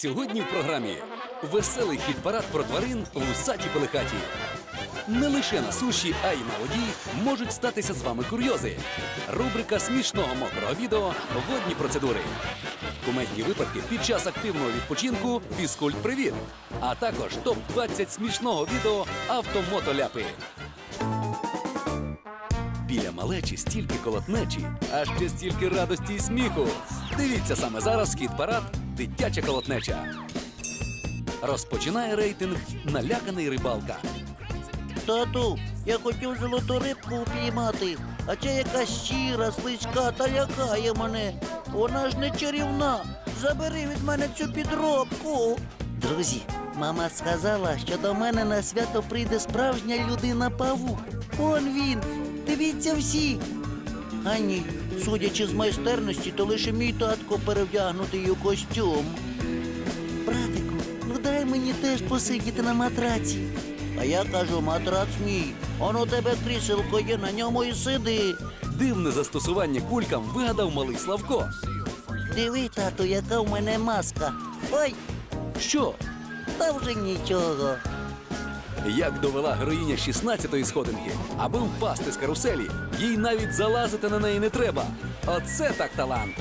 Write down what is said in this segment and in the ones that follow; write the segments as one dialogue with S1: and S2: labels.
S1: Сьогодні в програмі веселий хіт-парад про тварин в усаті Пелихаті. Не лише на суші, а й на воді можуть статися з вами курйози. Рубрика смішного мокрого відео Водні процедури. Кумедні випадки під час активного відпочинку Фізкульт Привіт. А також топ-20 смішного відео Автомотоляпи. Біля малечі стільки колотнечі, а ще стільки радості і сміху. Дивіться саме зараз хіт парад Дитяча колотнеча. Розпочинає рейтинг Наляканий рибалка.
S2: Тату, я хотів золоту рибку упіймати, а ця якась щира, слизька та лякає мене. Вона ж не чарівна. Забери від мене цю підробку. Друзі, мама сказала, що до мене на свято прийде справжня людина павук. Он він. Дивіться всі. А ні, судячи з майстерності, то лише мій татко перевдягнутий у костюм. Братику, ну дай мені теж посидіти на матраці. А я кажу, матрац мій. Он у тебе кріселко є, на ньому і сиди.
S1: Дивне застосування кулькам вигадав малий Славко.
S2: Диви, тату, яка в мене маска. Ой,
S1: Що?
S2: та вже нічого.
S1: Як довела героїня 16-ї сходинки, аби впасти з каруселі, їй навіть залазити на неї не треба. Оце так талант.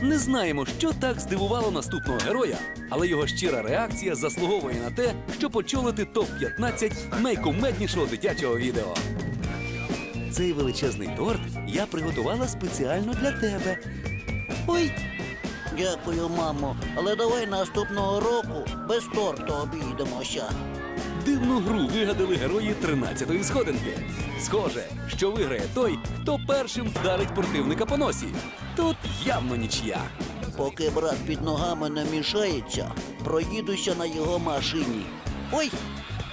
S1: Не знаємо, що так здивувало наступного героя, але його щира реакція заслуговує на те, щоб очолити топ-15 найкумеднішого дитячого відео. Цей величезний торт я приготувала спеціально для тебе.
S2: Ой. Дякую, мамо. Але давай наступного року без торту обійдемося.
S1: Дивну гру вигадали герої 13-ї сходинки. Схоже, що виграє той, хто першим вдарить противника по носі. Тут явно нічия.
S2: Поки брат під ногами не мішається, проїдуся на його машині. Ой,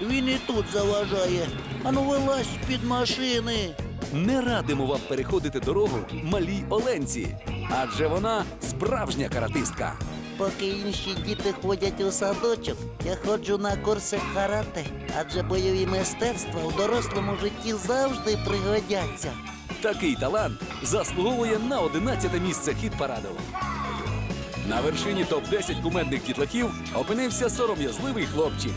S2: він і тут заважає. Ану вилазь з-під машини.
S1: Не радимо вам переходити дорогу малій Оленці, адже вона справжня каратистка.
S2: Поки інші діти ходять у садочок, я ходжу на курси карате, адже бойові мистецтва у дорослому житті завжди пригодяться.
S1: Такий талант заслуговує на 11 місце хіт параду. На вершині топ-10 кумедних дітлахів опинився сором'язливий хлопчик.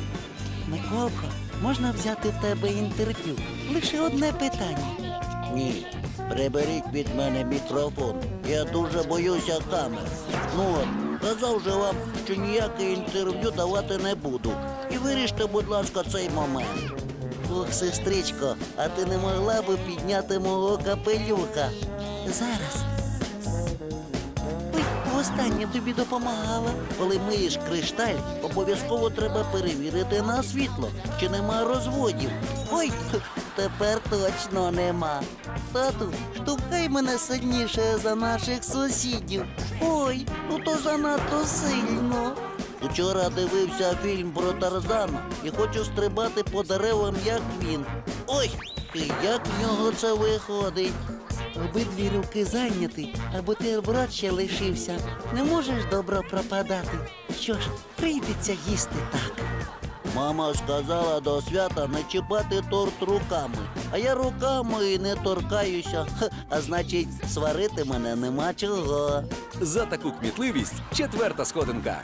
S2: Миколко, можна взяти в тебе інтерв'ю? Лише одне питання. Ні, приберіть від мене мікрофон. Я дуже боюся камер. Ну от, казав же вам, що ніяке інтерв'ю давати не буду. І виріште, будь ласка, цей момент. Ох, сестричко, а ти не могла би підняти мого капелюха? Зараз. Ой, востаннє тобі допомагала. Коли миєш кришталь, обов'язково треба перевірити на світло, чи нема розводів. Ой, тепер точно нема. Тату, штовхай мене сильніше за наших сусідів. Ой, ну то занадто сильно. Вчора дивився фільм про Тарзана і хочу стрибати по деревам, як він. Ой, і як в нього це виходить? Обидві руки зайняті, а бутерброд ще лишився. Не можеш добро пропадати. Що ж, прийдеться їсти так. Мама сказала до свята не чіпати торт руками, а я руками і не торкаюся. Ха, А значить, сварити мене нема чого.
S1: За таку кмітливість четверта сходинка.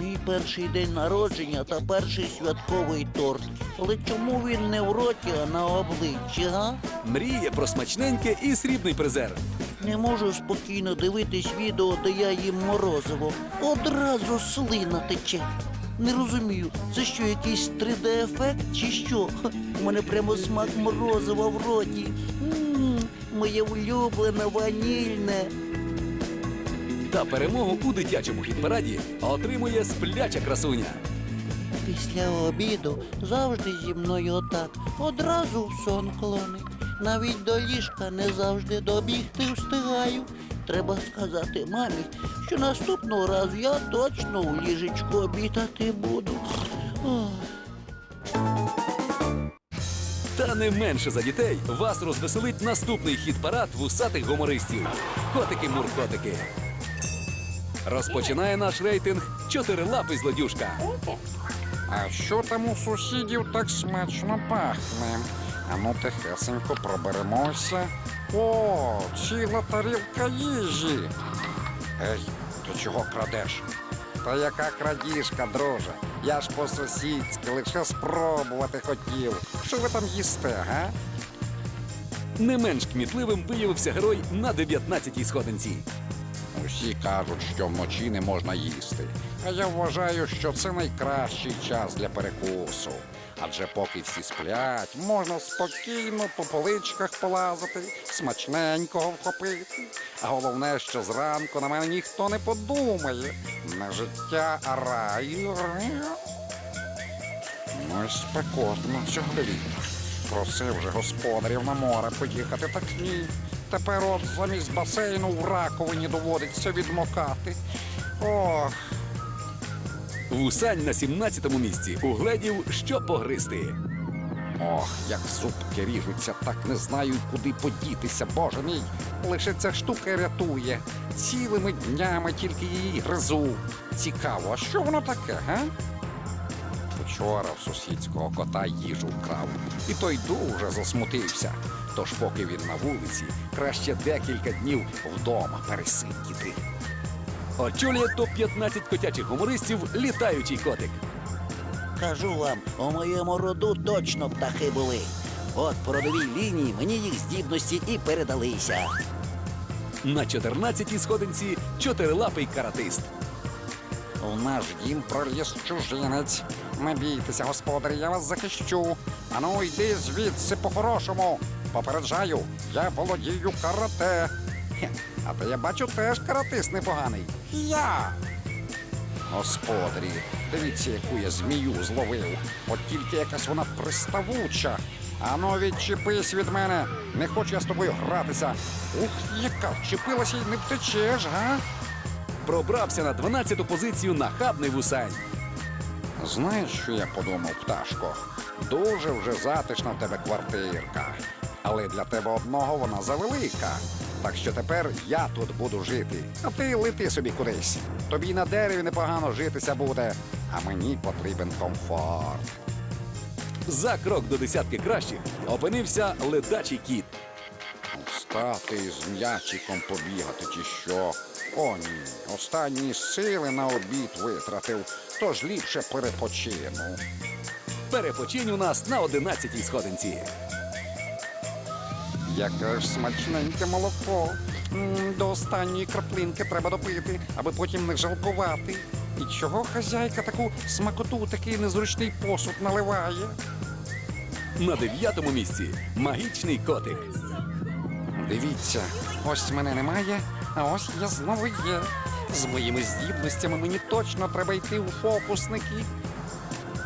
S2: Мій перший день народження та перший святковий торт. Але чому він не в роті, а на обличчі, га?
S1: Мріє про смачненьке і срібний призер.
S2: Не можу спокійно дивитись відео, де я їм морозиво. Одразу слина тече. Не розумію, це що, якийсь 3D-ефект чи що? Ха, У мене прямо смак морозива в роті. М, Моє улюблене ванільне.
S1: Та перемогу у дитячому хіт-параді отримує спляча красуня.
S2: Після обіду завжди зі мною отак. Одразу в сон клонить. Навіть до ліжка не завжди добігти встигаю. Треба сказати мамі, що наступного разу я точно у ліжечку обідати буду. Ох.
S1: Та не менше за дітей вас розвеселить наступний хіт-парад вусатих гумористів. Котики-муркотики. Розпочинає наш рейтинг чотирилапий злодюшка.
S3: А що там у сусідів так смачно пахне? Ану тихесенько проберемося. О, ціла тарілка їжі. Ей, ти чого крадеш? Та яка крадіжка, друже? Я ж по-сусідськи лише спробувати хотів. Що ви там їсте, га?
S1: Не менш кмітливим виявився герой на 19-й сходинці.
S3: Усі кажуть, що вночі не можна їсти. А я вважаю, що це найкращий час для перекусу. Адже поки всі сплять, можна спокійно по поличках полазити, смачненького вхопити. А головне, що зранку на мене ніхто не подумає. Не життя, а рай. Ну і спекотно цього літа. Просив же господарів на море поїхати, так ні. Тепер от замість басейну в раковині доводиться відмокати. Ох,
S1: Вусань на 17-му місці угледів, що погристи.
S3: ох, як зубки ріжуться, так не знаю, куди подітися, боже мій. Лише ця штука рятує. Цілими днями тільки її гризу. Цікаво, а що воно таке, га? Вчора в сусідського кота їжу вкрав, і той дуже засмутився. Тож, поки він на вулиці, краще декілька днів вдома пересидіти.
S1: Очолює топ-15 котячих гумористів літаючий котик.
S2: Кажу вам, у моєму роду точно птахи були. От по родовій лінії мені їх здібності і передалися.
S1: На 14-й сходинці чотирилапий каратист.
S3: У наш дім проліз чужинець. Не бійтеся, господарі, я вас захищу. Ану, йди звідси по-хорошому. Попереджаю, я володію карате. Хе, а то я бачу теж каратист непоганий. Я. Господарі, дивіться, яку я змію зловив. От тільки якась вона приставуча. Ану, відчепись від мене. Не хочу я з тобою гратися. Ух, яка вчепилася й не втечеш, га?
S1: Пробрався на 12-ту позицію нахабний вусань.
S3: Знаєш, що я подумав, пташко? Дуже вже затишна в тебе квартирка. Але для тебе одного вона завелика. Так що тепер я тут буду жити, а ти лети собі кудись. Тобі на дереві непогано житися буде, а мені потрібен комфорт.
S1: За крок до десятки кращих опинився ледачий кіт.
S3: Встати з м'ячиком побігати чи що. О, ні, останні сили на обід витратив, тож ліпше перепочину.
S1: Перепочинь у нас на 11-й сходинці.
S3: Яке ж смачненьке молоко. М, До останньої краплинки треба допити, аби потім не жалкувати. І чого хазяйка таку смакоту, у такий незручний посуд наливає?
S1: На 9-му місці магічний котик.
S3: Дивіться, ось мене немає, а ось я знову є. З моїми здібностями мені точно треба йти у фокусники.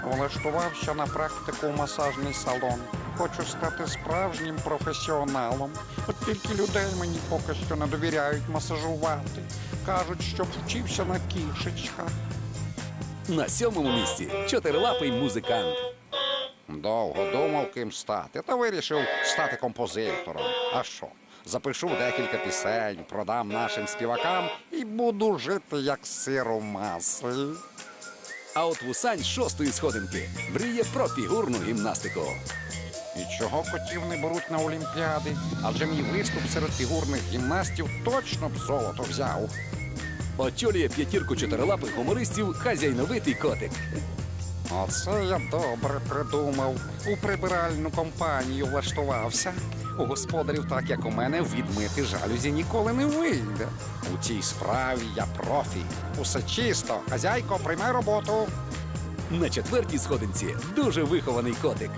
S3: Влаштувався на практику в масажний салон. Хочу стати справжнім професіоналом. От тільки людей мені поки що не довіряють масажувати. Кажуть, що вчився на кішечках.
S1: На сьомому місці чотирилапий музикант.
S3: Довго думав, ким стати, та вирішив стати композитором. А що? Запишу декілька пісень, продам нашим співакам і буду жити як сир у маслі.
S1: А от вусань шостої сходинки мріє про фігурну гімнастику.
S3: І чого котів не беруть на Олімпіади? Адже мій виступ серед фігурних гімнастів точно б золото взяв.
S1: Очолює п'ятірку чотирилапих гумористів хазяйновитий котик.
S3: Оце я добре придумав. У прибиральну компанію влаштувався. У господарів, так як у мене, відмити жалюзі ніколи не вийде. У цій справі я профі. Усе чисто. Хазяйко, приймай роботу.
S1: На четвертій сходинці дуже вихований котик.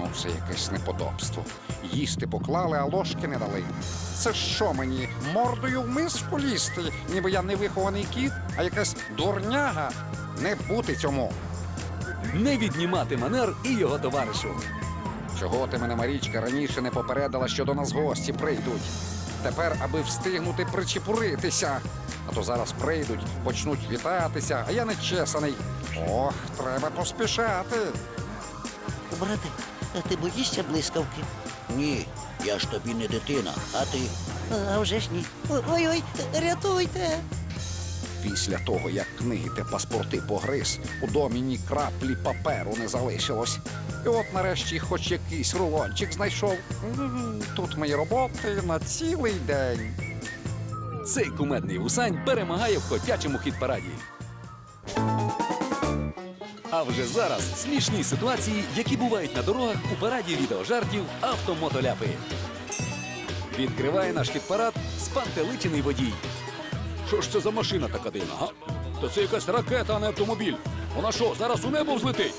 S3: Ну, це якесь неподобство. Їсти поклали, а ложки не дали. Це що мені, мордою в миску лізти, ніби я не вихований кіт, а якась дурняга? Не бути цьому.
S1: Не віднімати манер і його товаришу.
S3: Чого ти мене, Марічка, раніше не попередила, що до нас гості прийдуть? Тепер, аби встигнути причепуритися. А то зараз прийдуть, почнуть вітатися, а я не чесаний. Ох, треба поспішати.
S2: Брате, а ти боїшся блискавки? Ні, я ж тобі не дитина, а ти. А вже ж ні. Ой-ой, рятуйте.
S3: Після того, як книги та паспорти погриз, у домі ні краплі паперу не залишилось. І от нарешті хоч якийсь рулончик знайшов. Тут мої роботи на цілий день.
S1: Цей кумедний вусань перемагає в котячому хіт-параді. А вже зараз смішні ситуації, які бувають на дорогах у параді відеожартів автомотоляпи. Відкриває наш хіт-парад спантеличений водій. Що ж це за машина така дивна, га? То це якась ракета, а не автомобіль. Вона що, зараз у небо взлетить?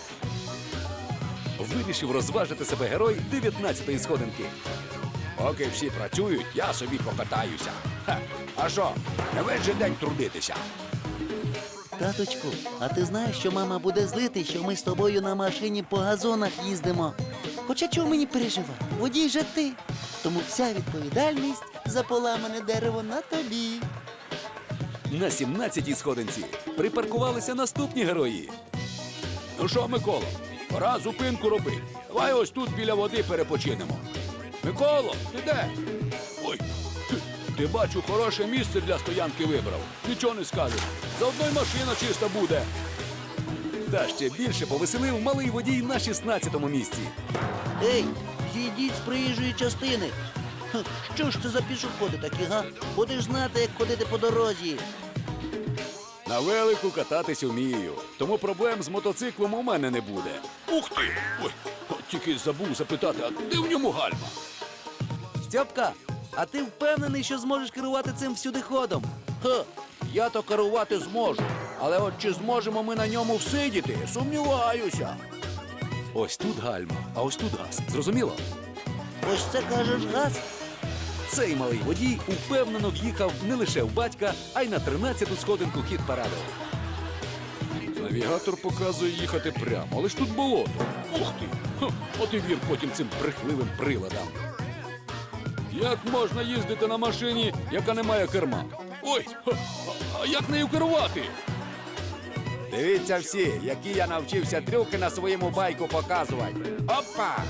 S1: Вирішив розважити себе герой 19-ї сходинки. Поки всі працюють, я собі покатаюся. Ха, а що, не весь же день трудитися.
S2: Таточку, а ти знаєш, що мама буде злити, що ми з тобою на машині по газонах їздимо. Хоча чого мені переживати? Водій же ти. Тому вся відповідальність за поламане дерево на тобі.
S1: На 17-й сходинці припаркувалися наступні герої. Ну що, Микола, пора зупинку робити. Давай ось тут біля води перепочинемо. Миколо, ти де? Ти, бачу, хороше місце для стоянки вибрав. Нічого не скажеш. Заодно й машина чиста буде. Та ще більше повеселив малий водій на 16-му місці.
S2: Ей, зійдіть з проїжджої частини. Що ж це за пішоходи такі, га? Будеш знати, як ходити по дорозі.
S1: На велику кататись вмію, тому проблем з мотоциклом у мене не буде. Ух ти! Ой, тільки забув запитати, а де в ньому гальма?
S2: Стьопка, а ти впевнений, що зможеш керувати цим всюди ходом? Ха, я то керувати зможу. Але от чи зможемо ми на ньому всидіти, сумніваюся.
S1: Ось тут гальма, а ось тут газ. Зрозуміло?
S2: Ось це кажеш газ?
S1: Цей малий водій упевнено в'їхав не лише в батька, а й на 13-ту сходинку хід параду. Навігатор показує їхати прямо, але ж тут болото. Ух ти! Ха, от і вір потім цим брехливим приладам. Як можна їздити на машині, яка не має керма? Ой, а як нею керувати?
S4: Дивіться всі, які я навчився трюки на своєму байку показувати. Опа!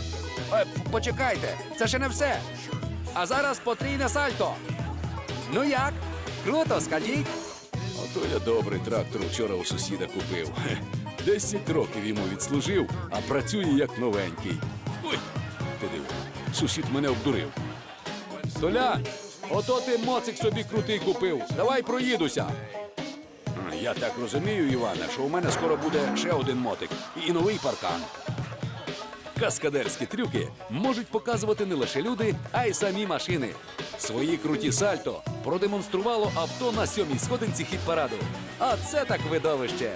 S4: Е, почекайте, це ще не все. А зараз потрійне сальто. Ну як? Круто, скажіть.
S1: Ото я добрий трактор вчора у сусіда купив. Десять років йому відслужив, а працює як новенький. Ой, ти диви, сусід мене обдурив. Толя, ото ти моцик собі крутий купив. Давай проїдуся. Я так розумію, Іване, що у мене скоро буде ще один мотик і новий паркан. Каскадерські трюки можуть показувати не лише люди, а й самі машини. Свої круті сальто продемонструвало авто на сьомій сходинці хід параду. А це так видовище.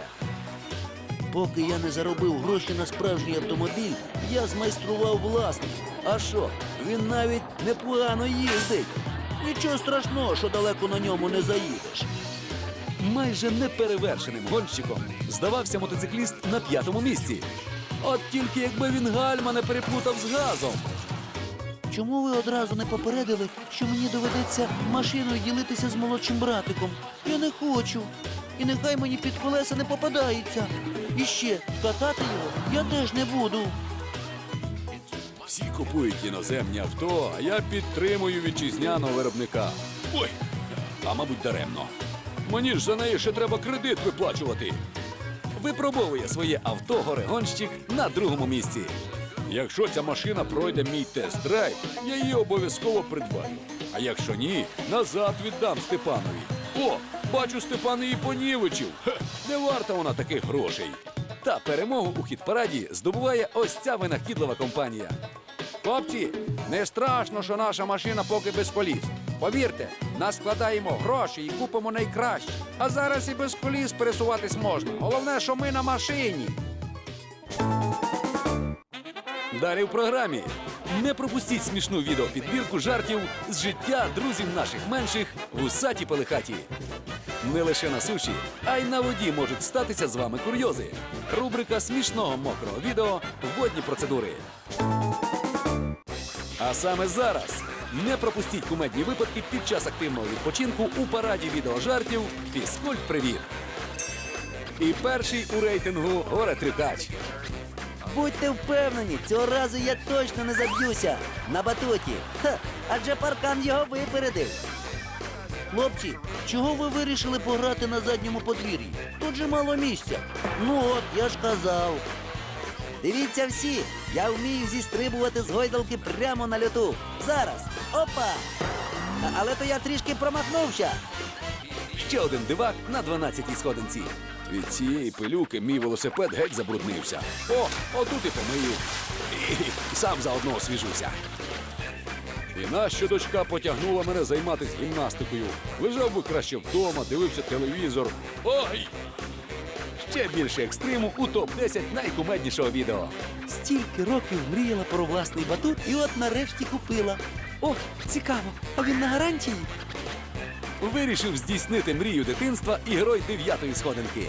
S2: Поки я не заробив гроші на справжній автомобіль, я змайстрував власний. А що? Він навіть непогано їздить. Нічого страшного, що далеко на ньому не заїдеш.
S1: Майже неперевершеним гонщиком здавався мотоцикліст на п'ятому місці. От тільки якби він гальма не переплутав з газом.
S2: Чому ви одразу не попередили, що мені доведеться машиною ділитися з молодшим братиком? Я не хочу. І нехай мені під колеса не попадається. І ще катати його я теж не буду.
S1: Всі купують іноземні авто, а я підтримую вітчизняного виробника. Ой, а мабуть, даремно. Мені ж за неї ще треба кредит виплачувати. Випробовує своє авто горегонщик на другому місці. Якщо ця машина пройде мій тест-драйв, я її обов'язково придбаю. А якщо ні, назад віддам Степанові. О, бачу, Степан її понівечив. Хе, не варта вона таких грошей. Та перемогу у хіт-параді здобуває ось ця винахідлива компанія.
S4: Хлопці, не страшно, що наша машина поки без коліс. Повірте, наскладаємо гроші і купимо найкраще. А зараз і без коліс пересуватись можна. Головне, що ми на машині.
S1: Далі в програмі. Не пропустіть смішну відеопідбірку жартів з життя друзів наших менших в усаті пелихаті. Не лише на суші, а й на воді можуть статися з вами курйози. Рубрика смішного мокрого відео Водні процедури. А саме зараз не пропустіть кумедні випадки під час активного відпочинку у параді відеожартів Фізкульт Привіт. І перший у рейтингу горе трюкач.
S2: Будьте впевнені, цього разу я точно не заб'юся на батуті. Ха, адже паркан його випередив. Хлопці, чого ви вирішили пограти на задньому подвір'ї? Тут же мало місця. Ну от, я ж казав. Дивіться всі, я вмію зістрибувати з гойдалки прямо на льоту. Зараз. Опа! Але то я трішки промахнувся.
S1: Ще один дивак на 12-й сходинці. Від цієї пилюки мій велосипед геть забруднився. О, отут і помию. І, сам заодно освіжуся. І нащо дочка потягнула мене займатися гімнастикою. Лежав би краще вдома, дивився телевізор. Ой! Ще більше екстриму у топ-10 найкумеднішого відео.
S2: Стільки років мріяла про власний батут і от нарешті купила. Ох, цікаво, а він на гарантії?
S1: Вирішив здійснити мрію дитинства і герой дев'ятої сходинки.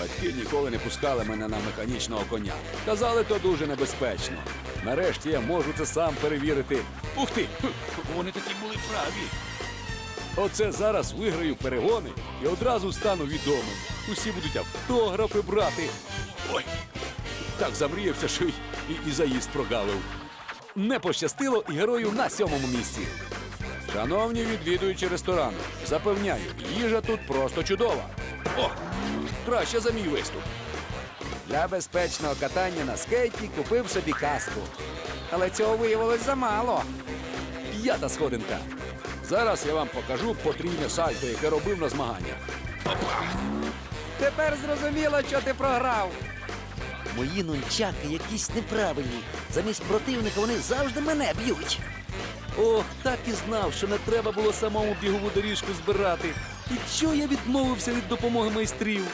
S1: Батьки ніколи не пускали мене на механічного коня. Казали, то дуже небезпечно. Нарешті я можу це сам перевірити. Ух ти! Вони такі були праві. Оце зараз виграю перегони і одразу стану відомим. Усі будуть автографи брати. Ой, так замріявся, що й і, і заїзд прогавив. Не пощастило і герою на сьомому місці. Шановні відвідуючі ресторану, запевняю, їжа тут просто чудова. О, краще за мій виступ.
S4: Для безпечного катання на скейті купив собі каску. Але цього виявилось замало.
S1: П'ята сходинка. Зараз я вам покажу потрійне сальто, яке робив на змаганнях.
S4: Тепер зрозуміло, що ти програв.
S2: Мої нунчаки якісь неправильні. Замість противника вони завжди мене б'ють.
S1: Ох, так і знав, що не треба було самому бігову доріжку збирати. І чого я відмовився від допомоги майстрів?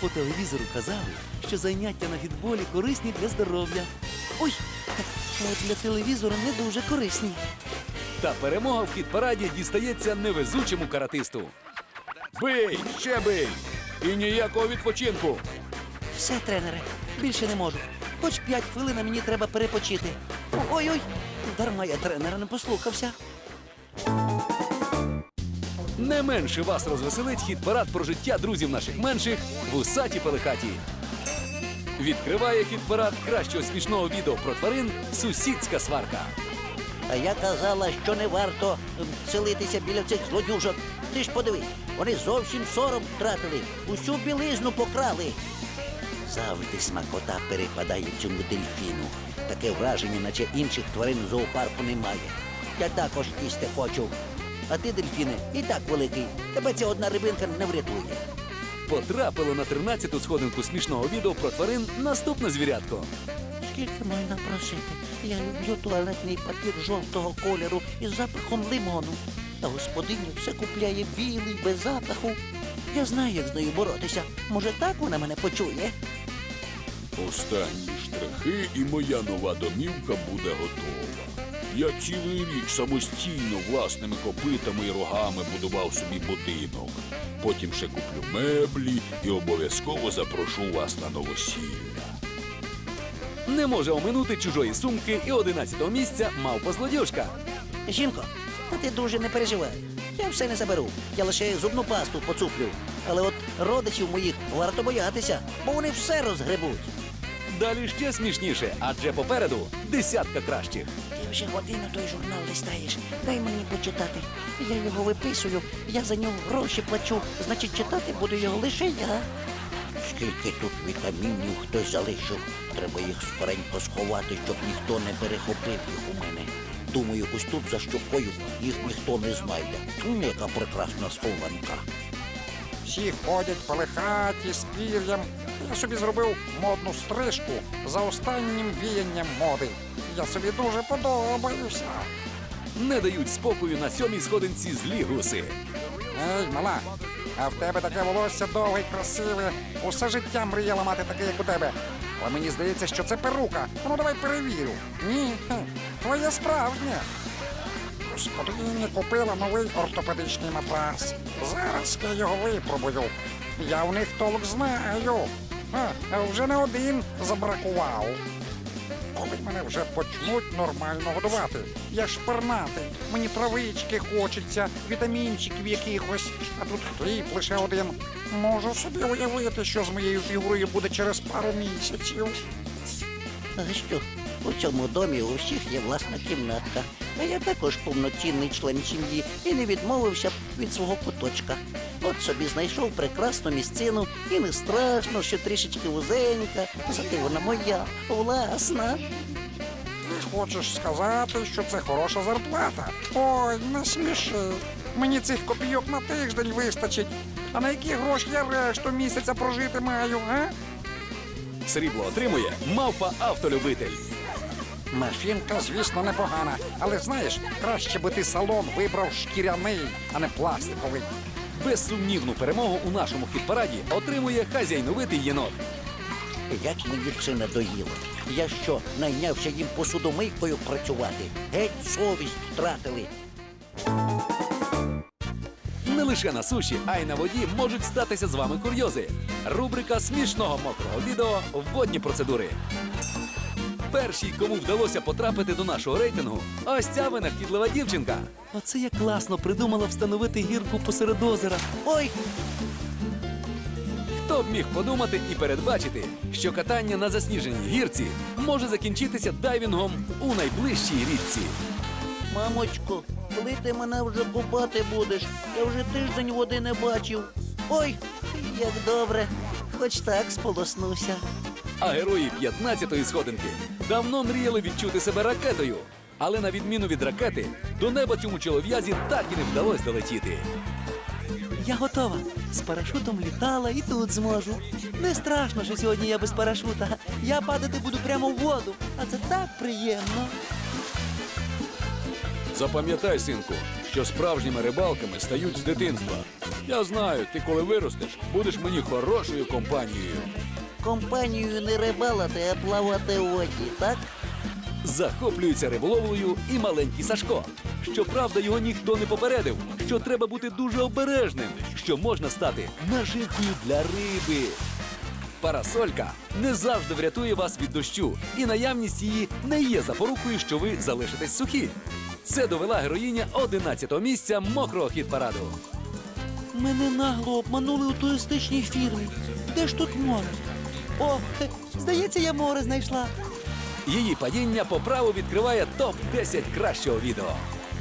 S2: По телевізору казали, що заняття на фітболі корисні для здоров'я. Ой, а для телевізора не дуже корисні.
S1: Та перемога в хіт-параді дістається невезучому каратисту. Бий, ще бий! І ніякого відпочинку.
S2: Все, тренере, більше не можу. Хоч п'ять хвилин а мені треба перепочити. Ой-ой, дарма я тренера не послухався.
S1: Не менше вас розвеселить хіт-парад про життя друзів наших менших вусаті пелехаті. Відкриває хіт-парад кращого смішного відео про тварин Сусідська сварка.
S2: А я казала, що не варто ем, селитися біля цих злодюжок. Ти ж подивись, вони зовсім сором втратили, усю білизну покрали. Завжди смакота перепадає цьому дельфіну. Таке враження, наче інших тварин в зоопарку немає. Я також їсти хочу. А ти, дельфіне, і так великий. Тебе ця одна рибинка не врятує.
S1: Потрапило на 13-ту сходинку смішного відео про тварин наступне звірятко.
S2: Скільки можна просити? Я люблю туалетний папір жовтого кольору із запахом лимону. А господиня все купляє білий, без запаху. Я знаю, як з нею боротися. Може, так вона мене почує?
S5: Останні штрихи і моя нова домівка буде готова. Я цілий рік самостійно власними копитами і рогами будував собі будинок. Потім ще куплю меблі і обов'язково запрошу вас на новосілля.
S1: Не може оминути чужої сумки і 11-го місця мавпа злодюжка.
S2: Жінко, та ти дуже не переживай. Я все не заберу. Я лише зубну пасту поцуплю. Але от родичів моїх варто боятися, бо вони все розгребуть.
S1: Далі ще смішніше, адже попереду десятка кращих.
S2: Ти вже годину той журнал листаєш. Дай мені почитати. Я його виписую, я за нього гроші плачу. Значить, читати буду його лише я. Скільки тут вітамінів хтось залишив. Треба їх скоренько сховати, щоб ніхто не перехопив їх у мене. Думаю, ось тут за щокою їх ніхто не знайде. Яка прекрасна схованка.
S3: Всі ходять полихаті з пір'ям. Я собі зробив модну стрижку за останнім віянням моди. Я собі дуже подобаюся.
S1: Не дають спокою на сьомій сходинці злі гуси.
S3: Ей, мала, а в тебе таке волосся довге й красиве. Усе життя мріяла мати таке, як у тебе. Але мені здається, що це перука. Ну давай перевірю. Ні, твоє справжнє. Господині купила новий ортопедичний матрас. Зараз я його випробую. Я в них толк знаю. А, а вже не один забракував. Коли мене вже почнуть нормально годувати. Я ж пернатий, мені травички хочеться, вітамінчиків якихось, а тут хліб лише один. Можу собі уявити, що з моєю фігурою буде через пару місяців.
S2: А що? У цьому домі у всіх є власна кімнатка. А я також повноцінний член сім'ї і не відмовився б від свого куточка. От собі знайшов прекрасну місцину і не страшно, що трішечки вузенька, зате вона моя, власна.
S3: Ти хочеш сказати, що це хороша зарплата? Ой, не сміши. Мені цих копійок на тиждень вистачить. А на які гроші я решту місяця прожити маю, а?
S1: Срібло отримує мавпа автолюбитель.
S3: Машинка, звісно, непогана, але знаєш, краще би ти салон вибрав шкіряний, а не пластиковий.
S1: Безсумнівну перемогу у нашому хіт-параді отримує хазяйновитий єнот.
S2: Як мені це надоїло. Я що, найнявся їм посудомийкою працювати? Геть совість втратили.
S1: Не лише на суші, а й на воді можуть статися з вами курйози. Рубрика смішного мокрого відео Водні процедури. Першій, кому вдалося потрапити до нашого рейтингу, ось ця винахідлива дівчинка. Оце я класно придумала встановити гірку посеред озера.
S2: Ой,
S1: Хто б міг подумати і передбачити, що катання на засніженій гірці може закінчитися дайвінгом у найближчій річці.
S2: мамочко, коли ти мене вже купати будеш? Я вже тиждень води не бачив. Ой, як добре, хоч так сполоснуся.
S1: А герої 15-ї сходинки давно мріяли відчути себе ракетою. Але на відміну від ракети, до неба цьому чолов'язі так і не вдалося долетіти.
S6: Я готова. З парашутом літала і тут зможу. Не страшно, що сьогодні я без парашута. Я падати буду прямо в воду, а це так приємно.
S5: Запам'ятай, синку, що справжніми рибалками стають з дитинства. Я знаю, ти коли виростеш, будеш мені хорошою компанією.
S2: Компанією не рибалити, а плавати у воді, так?
S1: Захоплюється риболовлею і маленький Сашко. Щоправда, його ніхто не попередив, що треба бути дуже обережним, що можна стати наживкою для риби. Парасолька не завжди врятує вас від дощу, і наявність її не є запорукою, що ви залишитесь сухі. Це довела героїня 11-го місця мокрого хіт-параду.
S6: Мене нагло обманули у туристичній фірмі. Де ж тут море? О, здається, я море знайшла.
S1: Її падіння по праву відкриває топ-10 кращого відео.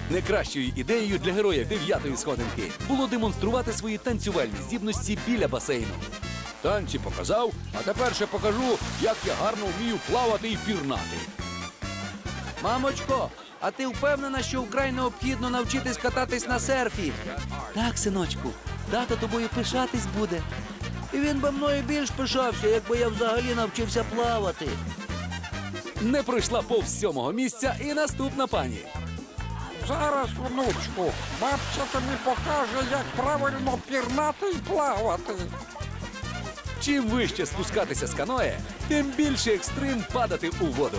S1: Найкращою ідеєю для героя дев'ятої сходинки було демонструвати свої танцювальні здібності біля басейну.
S5: Танці показав, а тепер ще покажу, як я гарно вмію плавати і пірнати.
S4: Мамочко, а ти впевнена, що вкрай необхідно навчитись кататись на серфі?
S6: Так, синочку, тато тобою пишатись буде.
S2: І він би мною більш пишався, якби я взагалі навчився плавати.
S1: Не пройшла повз сьомого місця і наступна пані.
S3: Зараз, внучку, бабця тобі покаже, як правильно пірнати і плавати.
S1: Чим вище спускатися з каное, тим більше екстрим падати у воду.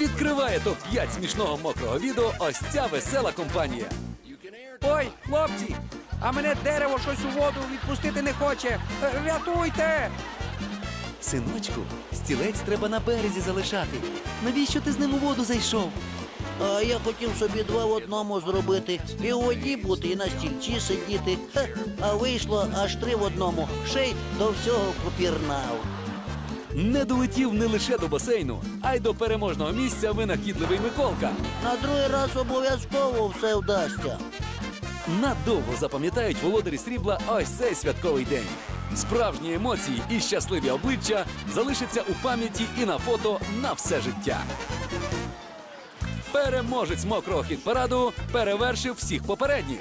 S1: Відкриває топ-5 смішного мокрого відео ось ця весела компанія.
S4: Ой, хлопці, а мене дерево щось у воду відпустити не хоче. Е, Рятуйте!
S6: Синочку, стілець треба на березі залишати. Навіщо ти з ним у воду зайшов?
S2: А я хотів собі два в одному зробити. І у воді бути, і на стільці сидіти. А вийшло аж три в одному. Ще й до всього попірнав.
S1: Не долетів не лише до басейну, а й до переможного місця винахідливий Миколка.
S2: На другий раз обов'язково все вдасться.
S1: Надовго запам'ятають володарі срібла ось цей святковий день. Справжні емоції і щасливі обличчя залишаться у пам'яті і на фото на все життя. Переможець мокрого хіт-параду перевершив всіх попередніх.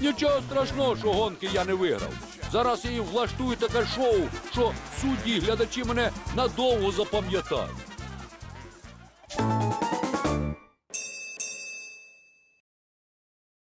S5: Нічого страшного, що гонки я не виграв. Зараз я їм влаштую таке шоу, що судді і глядачі мене надовго запам'ятають.